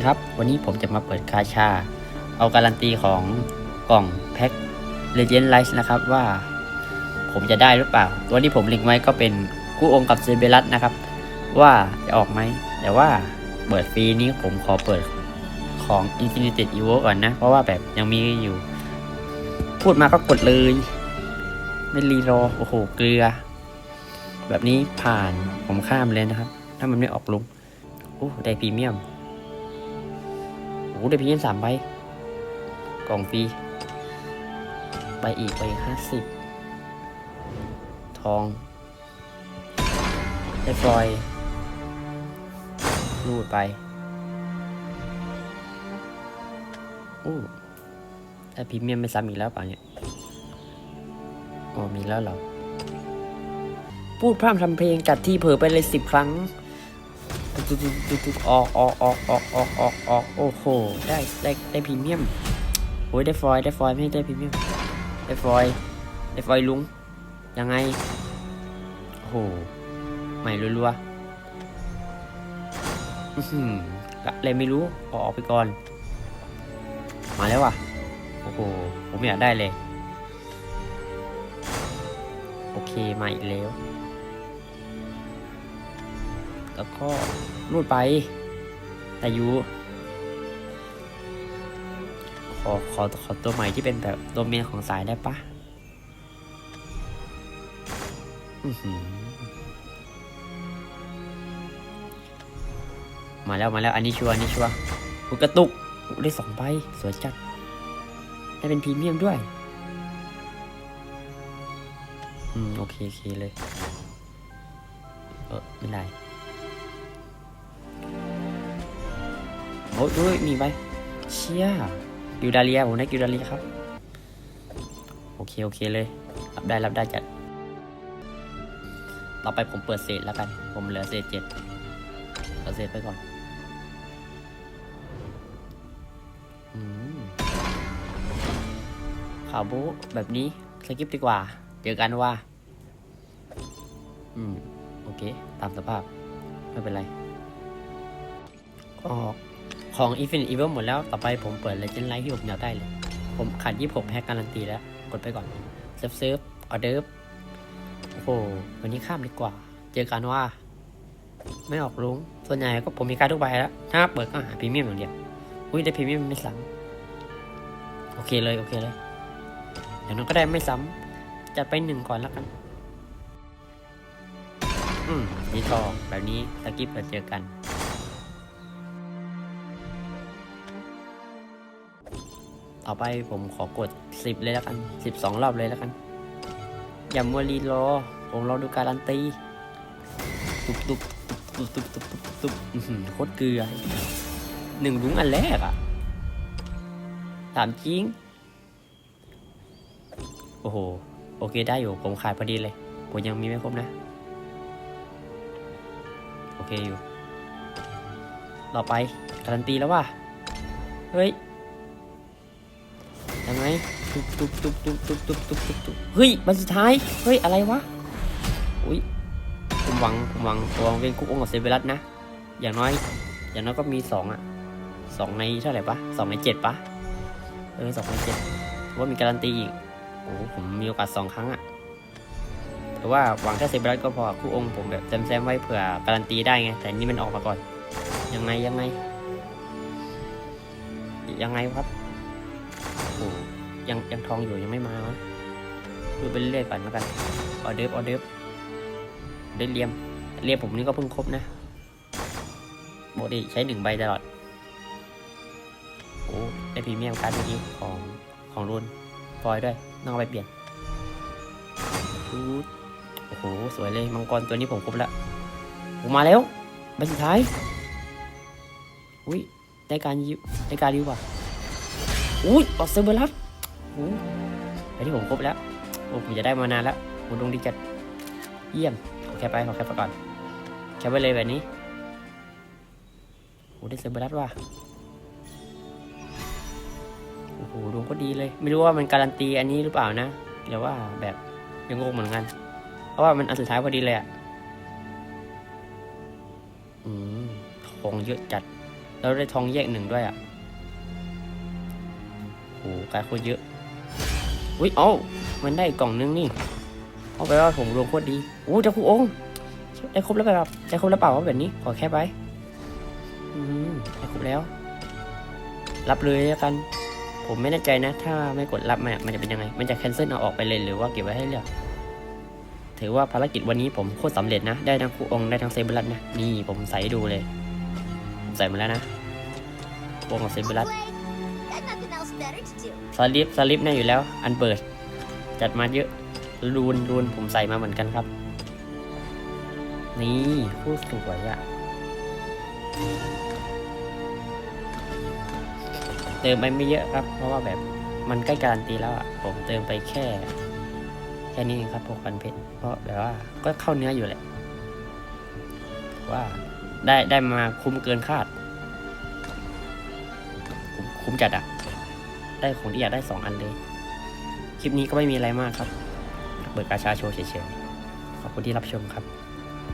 ดีครับ วันนี้ผมจะมาเปิดกาชา เอาการันตีของกล่องแพ็ค Legend Light นะครับว่า ผมจะได้หรือเปล่า ตัวที่ผมลิงก์ไว้ก็เป็นกู้องค์กับเซเบรัสนะครับ ว่าจะออกไหม แต่ว่าเปิดฟรีนี้ผมขอเปิดของ Infinity Evo ก่อนนะ เพราะว่าแบบยังมีอยู่ พูดมาก็กดเลย ไม่รีรอ โอ้โห เกลือ แบบนี้ผ่านผมข้ามเลยนะครับ ถ้ามันไม่ออกลุงโอ้ได้พรีเมียม โอ้ได้พีเมียมสามใบกล่องฟรีใบอีกใบห้าสิบทองได้ฟลอยรูดไปโอ้ได้พรีเมียมไม่ซ้ำอีกแล้วเปล่าเนี่ยอ๋อมีแล้วเหรอพูดพร่ำทำเพลงกัดที่เผลอไปเลยสิบครั้ง ตุกตุกตุกตุกออกออกออกออกออกออกออกโอ้โหได้ได้ได้พรีเมียมโอ้ยได้ฟอยได้ฟอยไม่ได้พรีเมียมได้ฟอยได้ฟอยลุงยังไงโอ้โหใหม่รัวๆอื้อหือกะเลยไม่รู้เอออกไปก่อน มาแล้วว่ะโอ้โหผมอยากได้เลย โอเคมาอีกแล้ว แล้วก็รูดไปแต่ยูขอขอขอตัวใหม่ที่เป็นแบบตัวเมียของสายได้ปะมาแล้วมาแล้วอันนี้ชัวร์อันนี้ชัวร์อุกระตุกได้สองใบสวยจัดได้เป็นพรีเมียมด้วย อืม โอเคโอเคเลย เออไม่ได้ อ้ยด้วยมีไปเชี่ยกิวดาเลียผมได้กิวดาเลียครับ โอเค โอเคเลย รับได้รับได้จัด ต่อไปผมเปิดเศษแล้วกัน ผมเหลือเศษเจ็ดเอาเศษไปก่อนอข่าวบูแบบนี้สกิปดีกว่า เจอกันว่า อืม โอเค ตามสภาพ ไม่เป็นไร ออก ของ Infinite Evil หมดแล้วต่อไปผมเปิด Legend Light ที่ผมอยากได้เลย ผมขาด26แพ็กการันตีแล้ว กดไปก่อนเซิร์ฟเซิร์ฟออเดิร์ฟโอ้โห วันนี้ข้ามดีกว่า เจอกันว่า ไม่ออกลุงส่วนใหญ่ก็ผมมีการทุกใบแล้ว ถ้าเปิดก็หาพรีเมียมอย่างเดียว อุ้ยได้พรีเมียมไม่ซ้ำโอเคเลย โอเคเลย อย่างนั้นก็ได้ไม่ซ้ำจัดไปหนึ่งก่อนแล้วกัน อืมนี่ทองแบบนี้สกิปเราเจอกัน ต่อไปผมขอกด 10 เลยแล้วกัน 12 รอบเลยแล้วกัน อย่ามัวรีรอ ผมรอดูการันตี ตุบตุบตุบตุบตุบตุบตุบโคตรเกลือหนึ่งลุงอันแรกอะ ถามจริง โอ้โห โอเคได้อยู่ ผมขายพอดีเลย ผมยังมีไม่ครบนะ โอเคอยู่ ต่อไปการันตีแล้วว่า เฮ้ย ยังไงตุ๊บตุ๊บตุ๊บตุ๊บตุ๊บตุ๊บตุ๊บตุ๊บตุ๊บเฮ้ยมันสุดท้ายเฮ้ยอะไรวะอุ้ยผมหวังผมหวังผมหวังเป็นคุกองค์กับเซเบรัสนะ อย่างน้อย อย่างน้อยก็มีสองอะสองในเท่าไหร่ปะสองในเจ็ดปะเออสองในเจ็ดว่ามีการันตีอีกโอ้ผมมีโอกาสสองครั้งอะแต่ว่าหวังแค่เซเบรัสก็พอคู่องค์ผมแบบแซมๆไว้เผื่อการันตีได้ไงแต่นี่มันออกมาก่อน ยังไงยังไง ยังไงครับ โอ้ยังยังทองอยู่ยังไม่มาวะดูไปเรื่อยๆก่อนแล้วกันออเดิฟออเดิฟได้เรียมเรียมผมนี่ก็เพิ่งครบนะโบดีใช้หนึ่งใบตลอดโอ้ได้พรีเมียมการ์ดเมื่อกี้ของของรุ่นฟอยด้วยต้องเอาไปเปลี่ยนโอ้โหสวยเลยมังกรตัวนี้ผมครบแล้วผมมาแล้วใบสุดท้ายอุ้ยได้การยิวได้การยิวว่ะ อุ้ยออกเซอร์เบอร์ลัสโอ้ไปที่ผมครบแล้ว โอ้ผมจะได้มานานแล้วโอ้ดวงดีจัด เยี่ยมขอแคไปขอแคปไปก่อน แคปไว้เลยแบบนี้โอ้ได้เซอร์เบอร์ลัสว่ะ โอ้โหดวงก็ดีเลย ไม่รู้ว่ามันการันตีอันนี้หรือเปล่านะหรือว่าแบบยังงงเหมือนกัน เพราะว่ามันอันสุดท้ายพอดีเลยอะ อืมทองเยอะจัด แล้วได้ทองแยกหนึ่งด้วยอะ โอ้กายโคตรเยอะอุ้ยเอ้ามันได้กล่องนึงนี่ เอาไปว่าผมรวมโคตรดีอู้จ้าคุณองค์ได้ครบแล้วแบบได้ครบแล้วเปล่าว่าแบบนี้ ขอแค่ไปอืมได้ครบแล้ว รับเลยแล้วกัน ผมไม่แน่ใจนะ ถ้าไม่กดรับมันมันจะเป็นยังไง มันจะแคนเซิลเอาออกไปเลยหรือว่าเก็บไว้ให้เลือกถือว่าภารกิจวันนี้ผมโคตรสำเร็จนะ ได้ทั้งครูองค์ได้ทั้งเซเบรัสนะ นี่ผมใส่ดูเลย ผมใส่มาแล้วนะครูองกับเซเบรัส ลิปสลิปเนี่ยอยู่แล้ว อันเปิดจัดมาเยอะรูนรูนผมใส่มาเหมือนกันครับ นี่พูดสวยอะเติมไปไม่เยอะครับ เพราะว่าแบบมันใกล้การตีแล้วอะผมเติมไปแค่ แค่นี้เองครับพวกพันเพชรเพราะแบบว่าก็เข้าเนื้ออยู่แหละว่าได้ได้มาคุ้มเกินคาด คุ้มคุ้มจัดอะ ได้ของที่อยากได้สองอันเลย คลิปนี้ก็ไม่มีอะไรมากครับ เปิดกาชาโชว์เฉยๆ ขอบคุณที่รับชมครับ